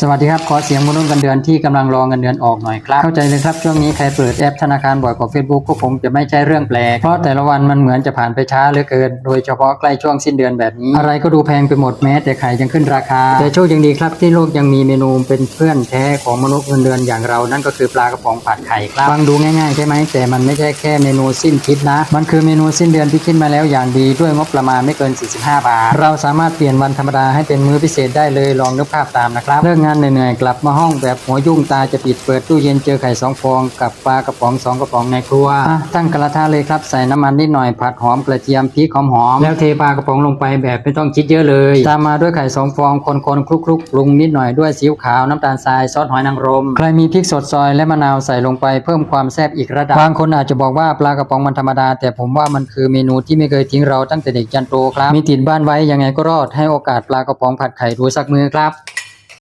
สวัสดีครับ ขอเสียงมนุษย์เงินเดือนที่กำลังรอเงินเดือนออกหน่อยครับ เข้าใจเลยครับ ช่วงนี้ใครเปิดแอปธนาคารบ่อยกว่า Facebook ก็คงจะไม่ใช่เรื่องแปลก เพราะแต่ละวันมันเหมือนจะผ่านไปช้าเหลือเกิน โดยเฉพาะใกล้ช่วงสิ้นเดือนแบบนี้ อะไรก็ดูแพงไปหมดแม้ แต่ไข่ยังขึ้นราคา แต่โชคยังดีครับที่โลกยังมีเมนูเป็นเพื่อนแท้ของมนุษย์เงินเดือนอย่างเรา นั่นก็คือปลากระป๋องผัดไข่ครับฟังดูง่ายๆใช่ไหมแต่มันไม่ใช่แค่เมนูสิ้นคิดนะ มันคือเมนูสิ้นเดือนที่คิดมาแล้วอย่างดีด้วยงบประมาณไม่เกิน 45 บาท เราสามารถเปลี่ยนวันธรรมดาให้เป็นมื้อพิเศษได้เลยลองนึกภาพตามนะครับเลิกงานเหนื่อยๆกลับมาห้องแบบหัวยุ่งตาจะปิดเปิดตู้เย็นเจอไข่สองฟองกับปลากระป๋องสองกระป๋องในครัวอะตั้งกระทะเลยครับใส่น้ำมันนิดหน่อยผัดหอมกระเทียมพริกหอมๆแล้วเทปลากระป๋องลงไปแบบไม่ต้องคิดเยอะเลย ตามมาด้วยไข่สองฟองคนๆคลุกๆปรุงนิดหน่อยด้วยซีอิ๊วขาวน้ำตาลทรายซอสหอยนางรมใครมีพริกสดซอยและมะนาวใส่ลงไปเพิ่มความแซ่บอีกระดับบางคนอาจจะบอกว่าปลากระป๋องมันธรรมดา แต่ผมว่ามันคือเมนูที่ไม่เคยทิ้งเราตั้งแต่เด็กยันโตครับมีติดบ้านไว้ยังไงก็รอดให้โอกาสปลากระป๋องผัดไข่ดูสักมือครับ